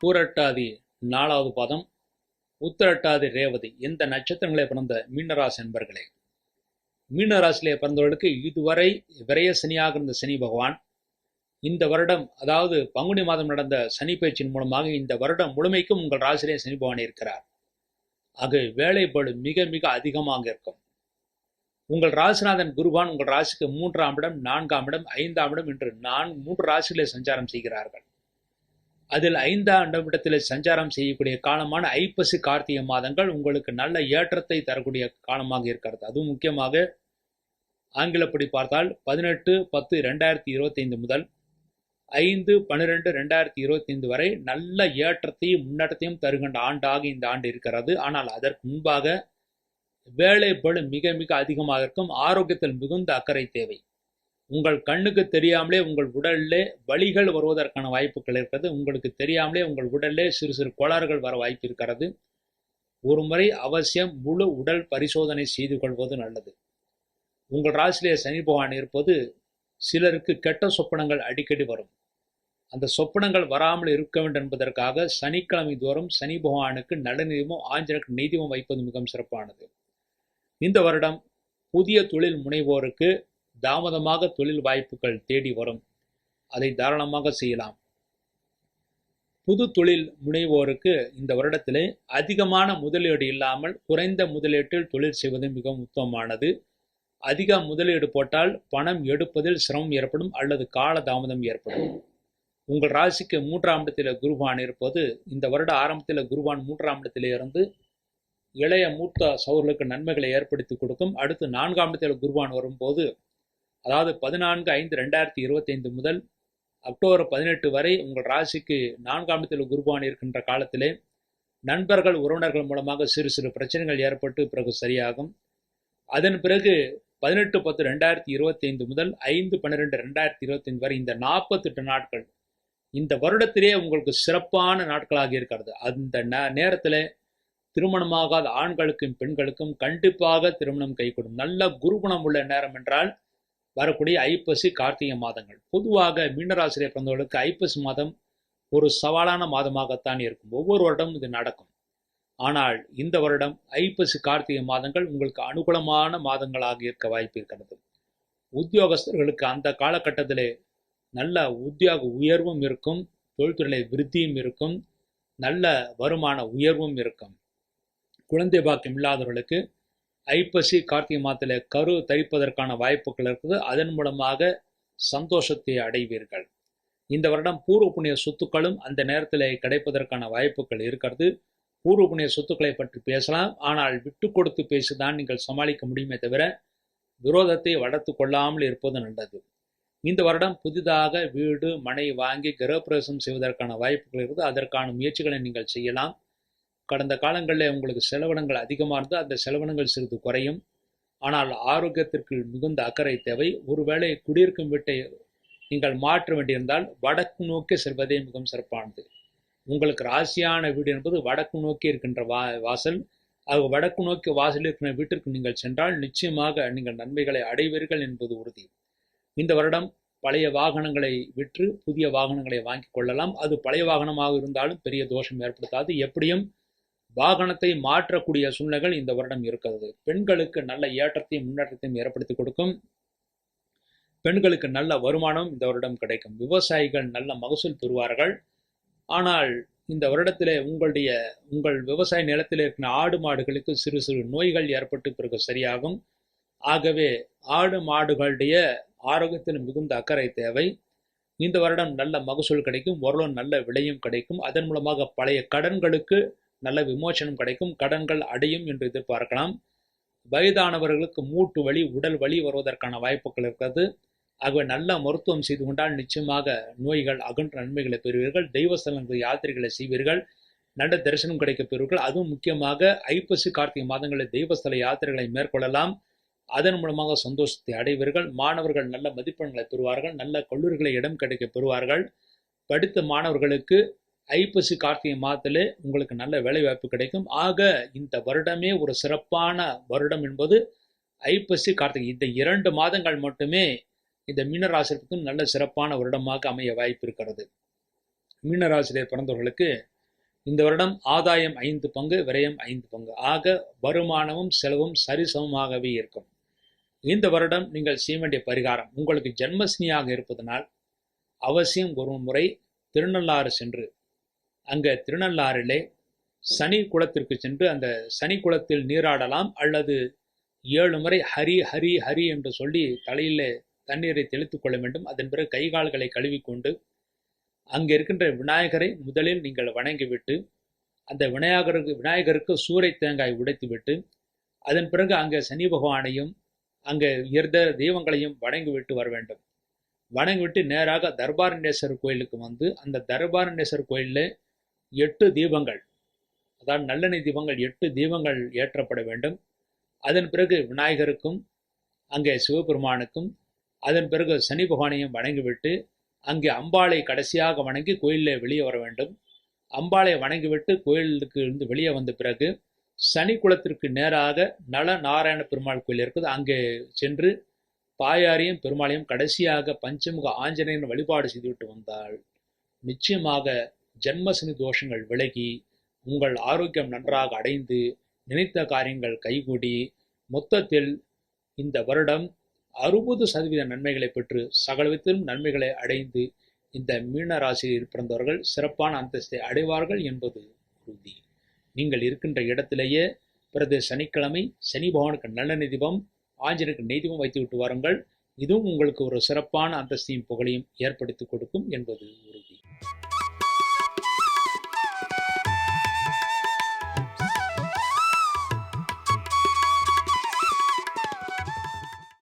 பூரட்டாதி நாலாவது பாதம் உத்திரட்டாதி ரேவதி. இந்த நட்சத்திரங்களே பிறந்த மீனராசி என்பர்களே மீனராசிலே பிறந்தவர்களுக்கு இதுவரை விரைய சனியாக இருந்த சனி பகவான் இந்த வருடம் அதாவது பங்குனி மாதம் நடந்த சனி பயிற்சியின் மூலமாக இந்த வருடம் முழுமைக்கும் உங்கள் ராசியிலே சனி பகவான் இருக்கிறார். ஆக வேலைப்பாடு மிக மிக அதிகமாக இருக்கும். உங்கள் ராசிநாதன் குருவான் உங்கள் ராசிக்கு மூன்றாம் இடம் நான்காம் இடம் ஐந்தாம் இடம் என்று நான்கு மூன்று ராசிகளை சஞ்சாரம் செய்கிறார்கள். அதில் ஐந்தாம் இடத்தில் சஞ்சாரம் செய்யக்கூடிய காலமான ஐப்பசி கார்த்திகை மாதங்கள் உங்களுக்கு நல்ல ஏற்றத்தை தரக்கூடிய காலமாக இருக்கிறது. அதுவும் முக்கியமாக ஆங்கிலப்படி பார்த்தால் பதினெட்டு பத்து ரெண்டாயிரத்தி இருபத்தைந்து முதல் ஐந்து பன்னிரெண்டு ரெண்டாயிரத்தி இருபத்தைந்து வரை நல்ல ஏற்றத்தையும் முன்னேற்றத்தையும் தருகின்ற ஆண்டாக இந்த ஆண்டு இருக்கிறது. ஆனால் அதற்கு முன்பாக வேலைப்பளு மிக மிக அதிகமாக இருக்கும். ஆரோக்கியத்தில் மிகுந்த அக்கறை தேவை. உங்கள் கண்ணுக்கு தெரியாமலே உங்கள் உடல்லே வலிகள் வருவதற்கான வாய்ப்புகள் இருக்கிறது. உங்களுக்கு தெரியாமலே உங்கள் உடல்லே சிறு சிறு கோளாறுகள் வர வாய்ப்பு இருக்கிறது. ஒரு முறை அவசியம் முழு உடல் பரிசோதனை செய்து கொள்வது நல்லது. உங்கள் ராசியிலே சனி பகவான் இருப்பது சிலருக்கு கெட்ட சொப்பனங்கள் அடிக்கடி வரும். அந்த சொப்பனங்கள் வராமல் இருக்க வேண்டும் என்பதற்காக சனிக்கிழமை தோறும் சனி பகவானுக்கு நலநிதியமும் ஆஞ்சனுக்கு நீதிமும் வைப்பது மிகவும் சிறப்பானது. இந்த வருடம் புதிய தொழில் முனைவோருக்கு தாமதமாக தொழில் வாய்ப்புகள் தேடி வரும். அதை தாராளமாக செய்யலாம். புது தொழில் முனைவோருக்கு இந்த வருடத்திலே அதிகமான முதலீடு இல்லாமல் குறைந்த முதலீட்டில் தொழில் செய்வது மிகவும் உத்தமமானது. அதிக முதலீடு போட்டால் பணம் எடுப்பதில் சிரமம் ஏற்படும் அல்லது கால தாமதம் ஏற்படும். உங்கள் ராசிக்கு மூன்றாம் இடத்தில் குருவான் இருப்பது இந்த வருட ஆரம்பத்தில் குருவான் மூன்றாம் இடத்திலிருந்து இளைய மூத்த சௌர்களுக்கு நன்மைகளை ஏற்படுத்தி கொடுக்கும். அடுத்து நான்காம் இடத்தில் குருவான் வரும்போது அதாவது பதினான்கு ஐந்து ரெண்டாயிரத்தி இருபத்தைந்து முதல் அக்டோபர் பதினெட்டு வரை உங்கள் ராசிக்கு நான்காம் இடத்தில் குருபான் இருக்கின்ற காலத்திலே நண்பர்கள் உறவினர்கள் மூலமாக சிறு சிறு பிரச்சனைகள் ஏற்பட்டு பிறகு சரியாகும். அதன் பிறகு பதினெட்டு பத்து ரெண்டாயிரத்தி இருபத்தைந்து முதல் ஐந்து பன்னிரெண்டு ரெண்டாயிரத்தி இருபத்தைந்து வரை இந்த நாற்பத்தெட்டு நாட்கள் இந்த வருடத்திலே உங்களுக்கு சிறப்பான நாட்களாக இருக்கிறது. அந்த ந நேரத்தில் திருமணமாகாத ஆண்களுக்கும் பெண்களுக்கும் கண்டிப்பாக திருமணம் கைகூடும். நல்ல குருகுணம் உள்ள நேரம் என்றால் வரக்கூடிய ஐப்பசி கார்த்திகை மாதங்கள். பொதுவாக மீனராசிரியை பிறந்தவர்களுக்கு ஐப்பசி மாதம் ஒரு சவாலான மாதமாகத்தான் இருக்கும். ஒவ்வொரு வருடமும் இது நடக்கும். ஆனால் இந்த வருடம் ஐப்பசி கார்த்திகை மாதங்கள் உங்களுக்கு அனுகூலமான மாதங்களாக இருக்க வாய்ப்பு இருக்கிறது. உத்தியோகஸ்தர்களுக்கு அந்த காலகட்டத்திலே நல்ல உத்தியோக உயர்வும் இருக்கும். தொழில்துறை விருத்தியும் இருக்கும். நல்ல வருமான உயர்வும் இருக்கும். குழந்தை பாக்கியம் இல்லாதவர்களுக்கு ஐப்பசி கார்த்திகை மாதத்தில் கரு தரிப்பதற்கான வாய்ப்புகள் இருக்குது. அதன் மூலமாக சந்தோஷத்தை அடைவீர்கள். இந்த வருடம் பூர்வ புண்ணிய சொத்துக்களும் அந்த நேரத்தில் கிடைப்பதற்கான வாய்ப்புகள் இருக்கிறது. பூர்வ புண்ணிய சொத்துக்களை பற்றி பேசலாம். ஆனால் விட்டு கொடுத்து பேசிதான் நீங்கள் சமாளிக்க முடியுமே தவிர விரோதத்தை வளர்த்து கொள்ளாமல் இருப்பது நல்லது. இந்த வருடம் புதிதாக வீடு மனை வாங்கி கிரகப்பிரவேசம் செய்வதற்கான வாய்ப்புகள் இருக்குது. அதற்கான முயற்சிகளை நீங்கள் செய்யலாம். கடந்த காலங்களில் உங்களுக்கு செலவினங்கள் அதிகமாக இருந்தால் அந்த செலவினங்கள் சிறிது குறையும். ஆனால் ஆரோக்கியத்திற்கு மிகுந்த அக்கறை தேவை. ஒருவேளை குடியிருக்கும் வீட்டை நீங்கள் மாற்ற வேண்டியிருந்தால் வடக்கு நோக்கி செல்வதே மிகவும் சிறப்பானது. உங்களுக்கு ராசியான வீடு என்பது வடக்கு நோக்கி இருக்கின்ற வா வாசல். அது வடக்கு நோக்கி வாசல் இருக்கிற வீட்டிற்கு நீங்கள் சென்றால் நிச்சயமாக நீங்கள் நன்மைகளை அடைவீர்கள் என்பது உறுதி. இந்த வருடம் பழைய வாகனங்களை விற்று புதிய வாகனங்களை வாங்கி கொள்ளலாம். அது பழைய வாகனமாக இருந்தாலும் பெரிய தோஷம் ஏற்படுத்தாது. எப்படியும் வாகனத்தை மாற்றக்கூடிய சூழ்நிலைகள் இந்த வருடம் இருக்கிறது. பெண்களுக்கு நல்ல ஏற்றத்தையும் முன்னேற்றத்தையும் ஏற்படுத்தி கொடுக்கும். பெண்களுக்கு நல்ல வருமானம் இந்த வருடம் கிடைக்கும். விவசாயிகள் நல்ல மகசூல் பெறுவார்கள். ஆனால் இந்த வருடத்திலே உங்களுடைய உங்கள் விவசாய நிலத்தில் இருக்கிற ஆடு மாடுகளுக்கு சிறு சிறு நோய்கள் ஏற்பட்டு பிறகு சரியாகும். ஆகவே ஆடு மாடுகளுடைய ஆரோக்கியத்தில் மிகுந்த அக்கறை தேவை. இந்த வருடம் நல்ல மகசூல் கிடைக்கும். ஓரளவு நல்ல விலையும் கிடைக்கும். அதன் மூலமாக பழைய கடன்களுக்கு நல்ல விமோசனம் கிடைக்கும் கடன்கள் அடையும் என்று எதிர்பார்க்கலாம். வயதானவர்களுக்கு மூட்டு வலி உடல் வலி வருவதற்கான வாய்ப்புகள் இருக்கிறது. ஆகவே நல்ல மருத்துவம் செய்து கொண்டால் நிச்சயமாக நோய்கள் அகன்ற நன்மைகளை பெறுவீர்கள். தெய்வ ஸ்தலங்கள் யாத்திரைகளை செய்வீர்கள். நல்ல தரிசனம் கிடைக்க பெறுவீர்கள். அதுவும் முக்கியமாக ஐப்பசி கார்த்திகை மாதங்களில் தெய்வஸ்தல யாத்திரைகளை மேற்கொள்ளலாம். அதன் மூலமாக சந்தோஷத்தை அடைவீர்கள். மாணவர்கள் நல்ல மதிப்பெண்களை பெறுவார்கள். நல்ல கல்லூரிகளை இடம் கிடைக்க பெறுவார்கள். படித்த மாணவர்களுக்கு ஐப்பசி கார்த்திகை மாதத்திலே உங்களுக்கு நல்ல வேலைவாய்ப்பு கிடைக்கும். ஆக இந்த வருடமே ஒரு சிறப்பான வருடம் என்பது ஐப்பசி கார்த்திகை. இந்த இரண்டு மாதங்கள் மட்டுமே இந்த மீனராசிற்கு நல்ல சிறப்பான வருடமாக அமைய வாய்ப்பு இருக்கிறது மீனராசிரியர் பிறந்தவர்களுக்கு இந்த வருடம் ஆதாயம் ஐந்து பங்கு விரயம் ஐந்து பங்கு. ஆக வருமானமும் செலவும் சரிசமமாகவே இருக்கும். இந்த வருடம் நீங்கள் செய்ய வேண்டிய பரிகாரம் உங்களுக்கு ஜென்மஸ்னியாக இருப்பதனால் அவசியம் ஒரு முறை திருநள்ளாறு சென்று அங்கே திருநள்ளாறிலே சனி குளத்திற்கு சென்று அந்த சனி குளத்தில் நீராடலாம் அல்லது ஏழு முறை ஹரி ஹரி ஹரி என்று சொல்லி தலையிலே தண்ணீரை தெளித்துக் கொள்ள வேண்டும். அதன் பிறகு கை கால்களை கழுவிக்கொண்டு அங்கே இருக்கின்ற விநாயகரை முதலில் நீங்கள் வணங்கிவிட்டு அந்த விநாயகருக்கு விநாயகருக்கு சூறை தேங்காய் உடைத்துவிட்டு அதன் பிறகு அங்கே சனி பகவானையும் அங்கே இருந்த தெய்வங்களையும் வணங்கிவிட்டு வர வேண்டும். வணங்கிவிட்டு நேராக தர்பாரண்யேஸ்வரர் கோயிலுக்கு வந்து அந்த தர்பாரண்யேஸ்வரர் கோயிலில் எட்டு தீபங்கள். அதாவது நல்லெண்ணெய் தீபங்கள் எட்டு தீபங்கள் ஏற்றப்பட வேண்டும். அதன் பிறகு விநாயகருக்கும் அங்கே சிவபெருமானுக்கும் அதன் பிறகு சனி பகவானையும் வணங்கிவிட்டு அங்கே அம்பாளை கடைசியாக வணங்கி கோயிலில் வெளியே வர வேண்டும். அம்பாளை வணங்கிவிட்டு கோயிலுக்கு இருந்து வெளியே வந்த பிறகு சனி குளத்திற்கு நேராக நல நாராயண பெருமாள் கோயில் இருக்குது. அங்கே சென்று தாயாரையும் பெருமாளையும் கடைசியாக பஞ்சமுக ஆஞ்சநேயன் வழிபாடு செய்துவிட்டு வந்தால் நிச்சயமாக ஜென்மசனி தோஷங்கள் விலகி உங்கள் ஆரோக்கியம் நன்றாக அடைந்து நினைத்த காரியங்கள் கைகூடி மொத்தத்தில் இந்த வருடம் அறுபது சதவீத நன்மைகளை பெற்று சகலவித்திலும் நன்மைகளை அடைந்து இந்த மீன ராசியில் பிறந்தவர்கள் சிறப்பான அந்தஸ்தை அடைவார்கள் என்பது உறுதி. நீங்கள் இருக்கின்ற இடத்திலேயே பிறகு சனிக்கிழமை சனி பகவானுக்கு நல்ல நிதிபம் ஆஞ்சனுக்கு நெய்திபம் வைத்து விட்டு வாருங்கள். இதுவும் உங்களுக்கு ஒரு சிறப்பான அந்தஸ்தையும் புகழையும் ஏற்படுத்தி கொடுக்கும் என்பது உறுதி.